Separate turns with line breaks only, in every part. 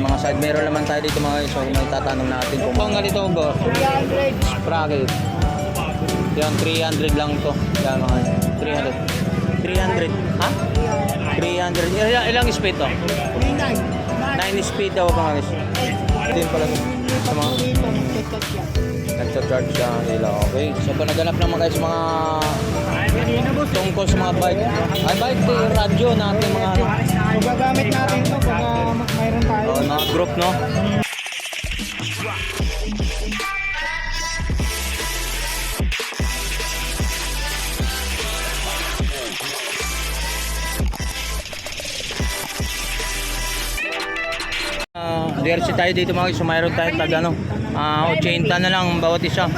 Mga side mirror naman tayo dito mga guys. So, may tatanong natin kung pang ganito ba?
300.
Bracket. Yan, 300 lang to. Yan, mga 300. 300. Ha? 300. Ilang, ilang speed to?
39.
9 speed daw mga guys. Din pala. Sa mga
nagchat siya.
ang ilaw. Okay. So, kung naman guys mga tungkol sa mga bike. Ay, bike, eh, radyo natin mga ano.
Kung gagamit natin ito, kung uh, mayroon tayo.
Oh, mga group, no? Jersey tayo dito mga guys. So, mayroon tayo tag ano. Ah, 80 na lang bawat isa.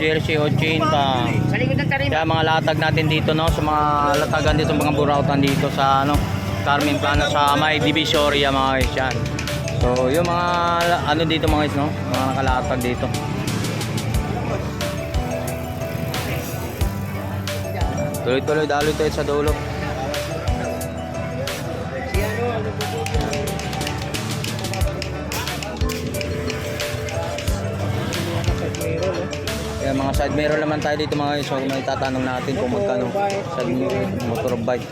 Jersey 80.
Sa likod ng tarima.
Kaya mga latag natin dito no sa mga latagan dito mga burautan dito sa ano Carmen Plana sa may Divisoria mga guys yan. So yung mga ano dito mga guys no mga nakalatag dito. Tuloy-tuloy daloy tayo sa dulo. Side mirror naman tayo dito mga guys. So may tatanong natin kung magkano side mirror, motor bike.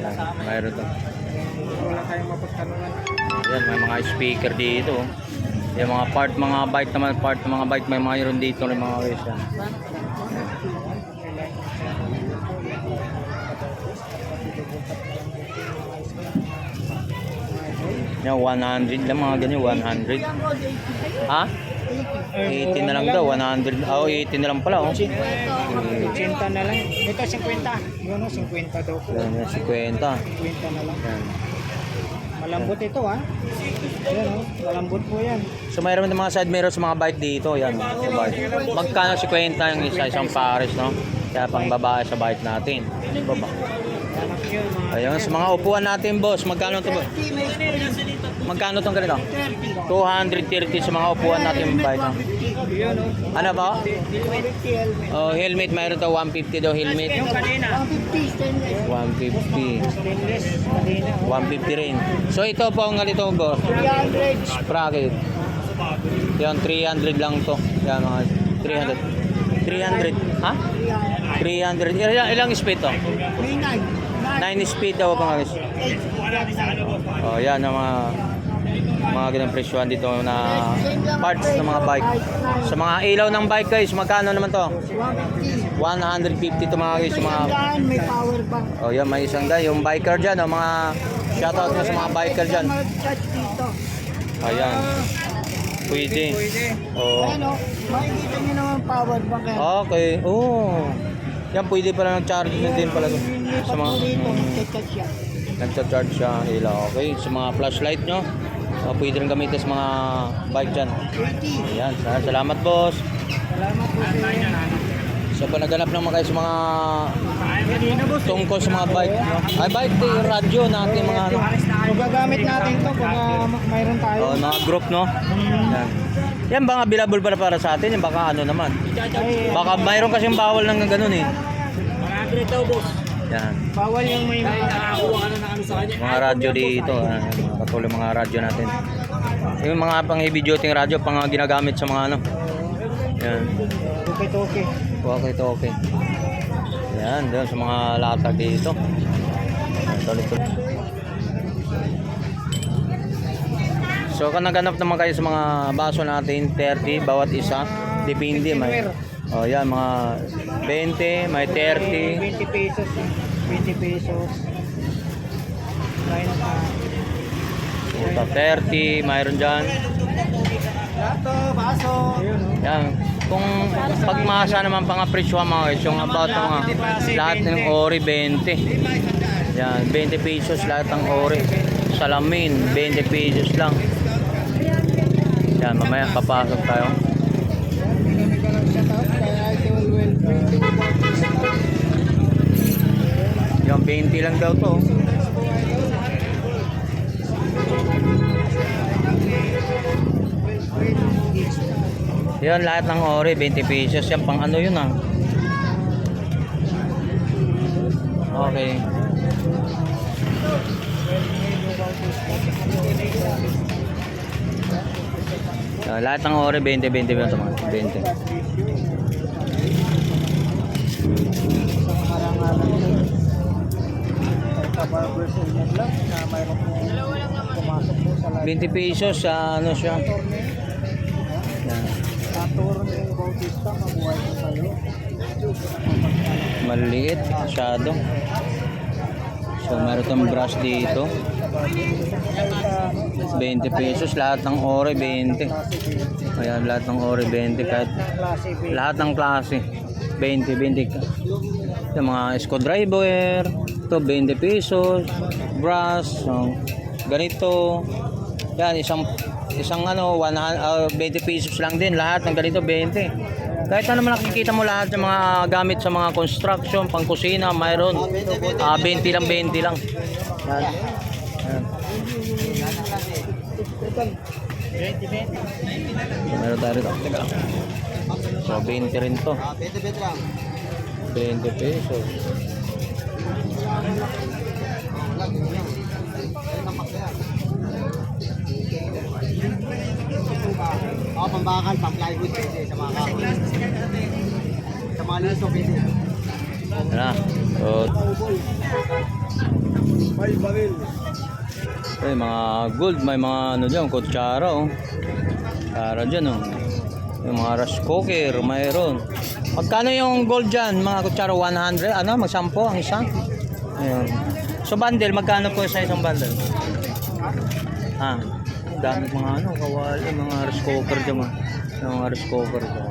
Yan. Mayroon to.
Wala tayong mapagtanungan.
Yan, may mga speaker dito. Yung mga part, mga bike naman, part ng mga bike, may mayroon dito rin mga guys. Yan. Yan, 100 lang mga ganyan, 100. Ha? 80 na lang daw, 100. Oh, 80 na lang pala, oh.
80 na lang. Ito, 50. Yun o, 50 daw po.
Yan, yan, 50.
50 na lang.
Yan.
Malambot ito ha. Ayan o, malambot po yan.
So mayroon din mga side mirrors sa mga bike dito, yan, sa bike. Magkano si kwenta yung isa, isang pares, no? Kaya pang babae sa bike natin. Baba.
Yun,
Ayun, sa mga upuan natin, boss, magkano to ba? Magkano tong ganito?
30.
230 sa mga upuan natin bike, no?
Yun o.
Ano ba?
50 helmet.
Oh, helmet, mayroon to 150 daw helmet.
Yung kanina. 150 stainless.
150.
Stainless. Kanina.
150 rin. So ito po ang ganito, boss.
300.
Bracket. Yan, 300 lang to. Yan, mga 300. 300. Ha? 300. Ilang, ilang speed to?
May 9.
9 speed daw mga guys.
8.
Oh, yan ang mga mga ganang presyohan dito na parts ng mga bike. Sa mga ilaw ng bike guys, magkano naman to?
150.
150 to mga guys, mga
sandaan, may power bank.
Oh, yan may isang guy, yung biker diyan, oh, mga shoutout na sa mga biker diyan. Ayan. Pwede. Oh.
Ano, makikita nyo naman power bank yan.
Okay. Oh. Yan pwede pala ng charge na din pala to. Sa mga
mag-chat siya.
nagcha-charge siya ang ilaw. Okay. Sa mga flashlight nyo, uh, pwede rin gamitin sa mga bike dyan.
80.
Ayan. Sa- Salamat boss.
Salamat po sa inyo.
So pag naganap naman kayo sa mga tungkol sa mga bike. No? Ay bike, yung radyo natin mga ano.
Gagamit natin to, kung uh, mayroon tayo.
Oh, mga group no. Yan. Yan baka available para para sa atin, yan baka ano naman. Baka mayroon kasing bawal ng ganun eh.
Marami daw boss.
Yan.
Bawal yung may nakakuha ka na ano sa kanya.
Mga radyo dito, ah, mga patuloy mga radyo natin. Yung mga pang heavy duty radyo pang ginagamit sa mga ano. Yan.
Okay, okay.
Okay to okay. Yan, doon sa mga latag dito. Tuloy-tuloy. So kung naganap naman kayo sa mga baso natin, 30 bawat isa. Depende may. Oh, yan mga 20, may 30.
20 pesos. 20 pesos. Line pa.
Puta, 30, mayroon dyan.
Lato, baso.
Yan. Kung pagmasa naman pang presyo mga guys, yung about mga lahat ng ori 20. Yan, 20 pesos lahat ng ori. Salamin, 20 pesos lang. Yan, mamaya papasok tayo. Yung 20 lang daw to. Yan, lahat ng ori, 20 pesos. Yan, pang ano yun ah. Okay. Lahat ng ore 20 20 ba ito mga 20.
Isang karangalan din. Sa barber's helmet lang na mayroon po pumasok po sa live.
20 pesos sa ano siya.
Ni Bautista, mabuhay po kayo.
Maliit, masyado. So meron tong brush dito. 20 pesos lahat ng ore 20. Ayan lahat ng ore 20 kahit lahat ng klase 20 20 ka. Yung mga screwdriver, to 20 pesos, brush, so, ganito. Yan isang isang ano 100, ah, 20 pesos lang din lahat ng ganito 20. Kahit ano man nakikita mo lahat ng mga gamit sa mga construction, pangkusina, mayroon. Ah 20 lang 20 lang. Yan. Yan. So, meron tayo rito. So, 20 rin to. 20 pesos.
Oo, pambakal, pang-plywood pwede sa mga kahoy. Sa mga liso pwede.
Na. So,
May baril.
May mga gold, may mga ano dyan, kutsara oh. Para dyan oh. Yung mga rice cooker, mayroon. Magkano yung gold dyan, mga kutsara? 100? Ano? Magsampo ang isa? Ayun. So bundle, magkano po sa isang bundle? Ha? Dami mga ano, kawali, mga rice cooker dyan mga. Yung mga rice cooker dyan.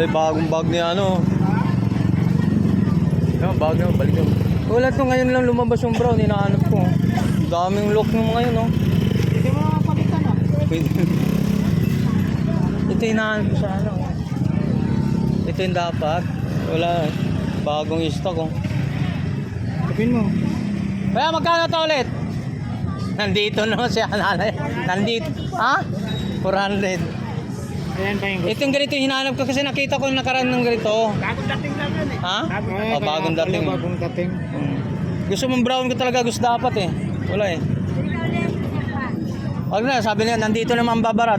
Eh, bagong bag ni ano. Yung bag na, balik mo. Wala to ngayon lang lumabas yung brown, hinahanap ko. Daming look nung ngayon, no?
Hindi mo makapalitan ah.
Pwede. Ito yung hinahanap ko sa ano. Ito yung dapat. Wala. Bagong stock, oh.
Sabihin mo.
Kaya magkano to ulit? Nandito naman si nanay. Nandito. Ha? 400.
Ayan pa yung
Ito yung ganito yung hinahanap ko kasi nakita ko yung nakaraan ng ganito.
Bagong dating lang yun eh.
Ha?
Ay,
Oh, bagong dating.
Bagong dating.
Hmm. Gusto mong brown ko talaga gusto dapat eh. Wala eh. Wag na, sabi niya, nandito naman babarat.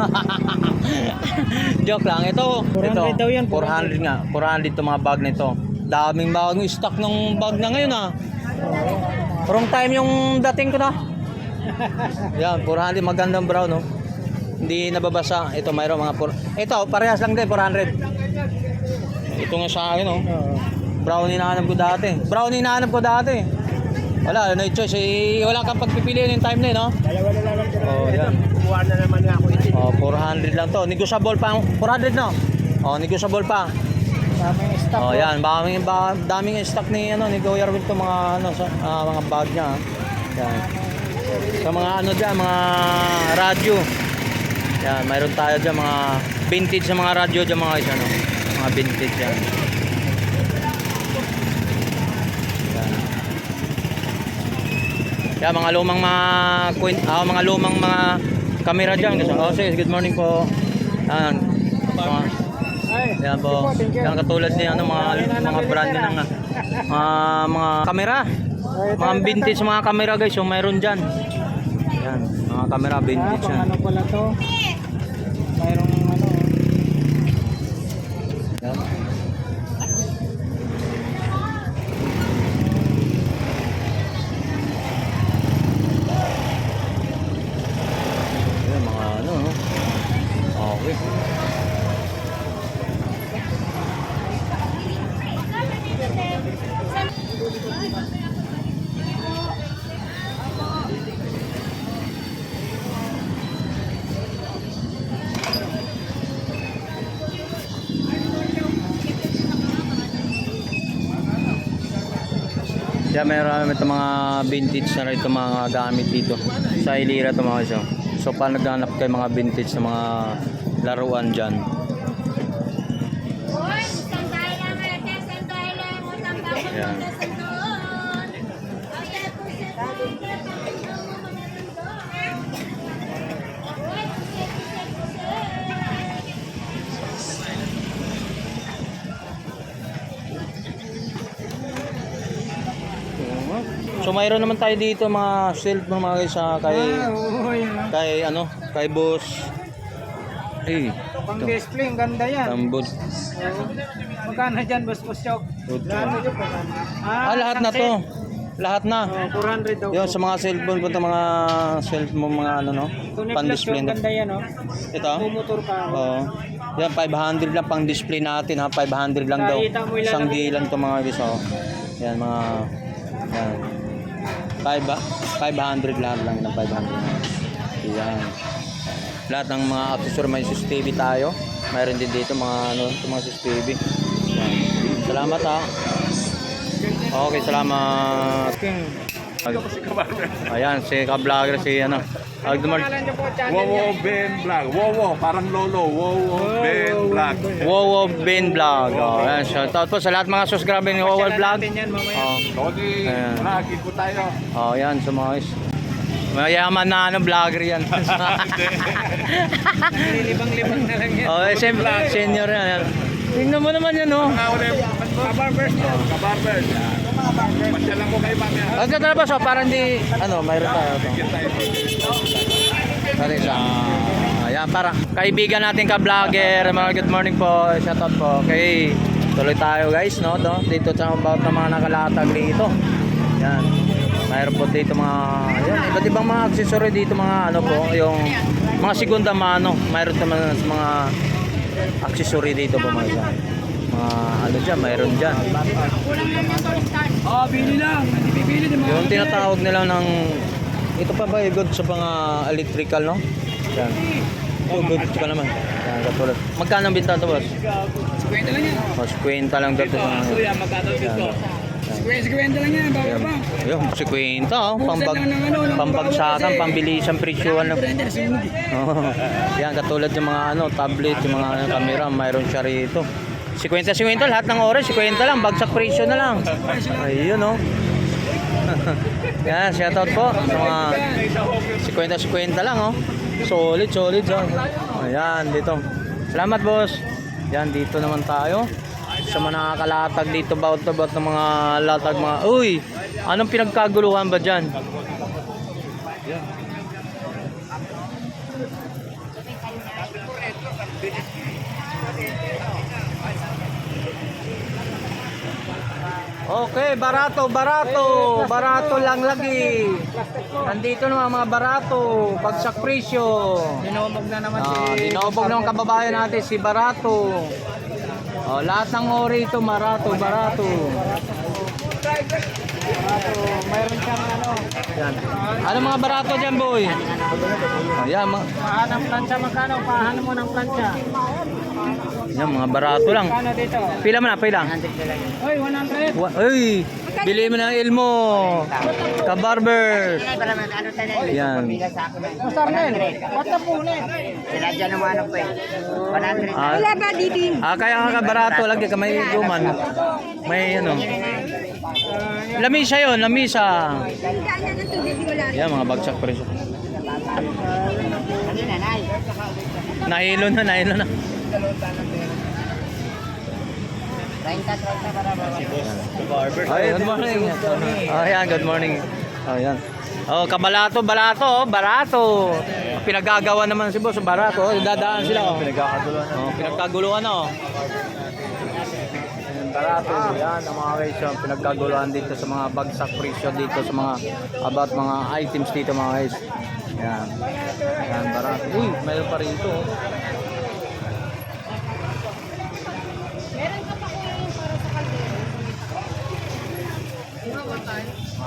Joke lang. Ito,
400
ito.
daw yan,
400 nga. 400 to mga bag nito. Daming bagong stock ng bag na ngayon ah. Wrong time yung dating ko na. Yan, 400. Magandang brown no. Hindi nababasa. Ito, mayroon mga... Por... Ito, parehas lang din, 400. Ito nga sa akin oh. Brown hinahanap ko dati. Brown hinahanap ko dati. Wala, no choice. Eh, wala kang pagpipilian yung time na yun, no?
Dalawa na lang ang
Oh, yan.
Kumuha na naman ako ito.
Oh, 400 lang to. Negotiable pa. ang- 400, no? Oh, negotiable pa.
Tama yung stock.
Oh, yan. Daming, ba, daming stock ni, ano, ni Kuya Arvin to mga, ano, sa, ah, mga bag niya. ah. Yan. Sa mga, ano dyan, mga radyo. Yan, mayroon tayo dyan, mga vintage sa mga radyo dyan, mga isa, no? Mga vintage yan. Yan. Yan, mga lumang mga queen, ah, mga lumang mga camera dyan. Oh, sis, good morning po. Yan. Mga, yan po. Yan katulad ni ano mga mga brand ng mga mga
ito,
Mga vintage mga kamera guys, yung mayroon diyan. Yan, mga kamera
Ah,
vintage yan.
ano pala to?
Okay. Kaya meron ito mga vintage na ito mga gamit dito sa Ilira ito mga iso. So paano naghanap kayo mga vintage na mga laruan dyan.
Ayan.
So mayroon naman tayo dito mga shield mga guys sa kay kay ano, kay boss eh,
Pang display, ang ganda yan.
tambod.
Oo. Magkano dyan, boss boss Gano
one.
yun?
Ah, lahat na to. Lahat na.
Oh, 400 daw.
Yun, sa mga cellphone punta mga cellphone mga ano no,
Tunay
pang
plus
display
yung
na.
ganda yan, oh.
Ito?
Bumotor ka. oh.
Oo. Yan 500 lang pang display natin ha, 500 lang daw.
Nakita mo
Isang
mo.
dilan to mga guys oh. Yan mga yan. 5 ba? 500 lahat lang ng 500. Yan. Lahat ng mga accessory may sus TV tayo. Mayroon din dito mga ano, mga sus TV. Salamat ha. Okay, salamat. Ayan, si ka-vlogger si ano. Agdumar.
Wowo. Ben Vlog. Wowo, parang lolo. Wowo Ben Vlog.
Wowo Ben Vlog. Oh, ayan, shout out po sa lahat mga subscriber ni Wowo Vlog. Oh, Ayan.
lagi ko tayo.
oh, yan sa mga guys. Mayaman na ano vlogger yan.
Nilibang-libang na lang yan.
oh, eh, siyempre, senior yan. Tingnan mo naman yan, oh.
Kabarbers po.
kabarbers. Pasyalan ko kay mami.
Ang ganda na ba, so parang di, ano, mayroon tayo.
Tayo.
Pare isa. Ayan, para kaibigan natin ka-vlogger. Mga good morning po. Shoutout po. Okay, tuloy tayo guys, no? Dito sa about ng mga nakalatag dito. Yan. Mayroon po dito mga, yan, iba't ibang mga accessory dito mga ano po, yung mga segunda mano. Mayroon naman sa mga accessory dito po mga isa. Mga ano dyan, mayroon dyan.
Oh, bili lang. Hindi bibili din
Yung tinatawag nila ng ito pa ba good sa mga electrical no? Yan. Ito good pa naman. Yan, katulad. Magkano ang binta ito boss?
Kwenta lang yan.
Mas kwenta lang dito.
Kuya, magkano dito? Kwenta lang yan,
Yan.
pa.
Yung si kwenta oh, pambag
ng ano, ng
pambagsakan,
bawal
pambilisan presyuhan lang.
Kwenta, sunod.
Oh. Yan katulad yung mga ano, tablet, yung mga ano, camera, mayroon siya rito. 50 50 lahat ng oras 50 lang, bagsak presyo na lang. Ayun oh. Yan, shout out po sa mga 50 50 lang oh. Solid, solid oh. Ayan, dito. Salamat boss. Yan, dito naman tayo. Sa mga nakakalatag dito about about ng mga latag mga Uy, anong pinagkaguluhan ba dyan? Okay, barato, barato. Barato lang lagi. Nandito naman mga barato. Bagsak presyo.
Dinomog na naman si...
Ah, dinobog ng kababayan natin si Barato. Oh, lahat ng ori ito, Barato, Barato.
Barato, mayroon siyang ano.
Yan. Ano mga Barato dyan, boy? Ayan, mga,
Pahan ng plancha, magkano? Pahan mo ng plancha.
yan, mga Barato lang.
Dito?
Pila mo na, pila.
Oy, 100.
Wa- Uy, bili mo ng ilmo. Kabarber. Yan.
Masar na yun. Ba't na po ulit?
Sinadya ng ano po eh. 100.
Ah,
Wala ba
ah, kaya nga ka Barato, lagi ka may guman. May ano. Lamisa yon, lamisa.
Ng tubig wala.
Yan, mga bagsak presyo.
Ano na, nay?
Nahilo na, nahilo na.
30, 30 para ba?
Ay, good morning. Oh, yan, good morning. Oh, yan. Oh, kabalato, balato, oh, barato. Pinagagawa naman si boss, barato. Oh, dadaan sila. Oh. Pinagkakaguluhan. Oh, pinagkaguluhan, oh. Ayan, Barato, yan ang mga guys, yung pinagkaguluhan dito sa mga bagsak presyo dito sa mga about mga items dito mga guys. Yan. Yan, barato. Uy, mayroon pa rin ito. oh.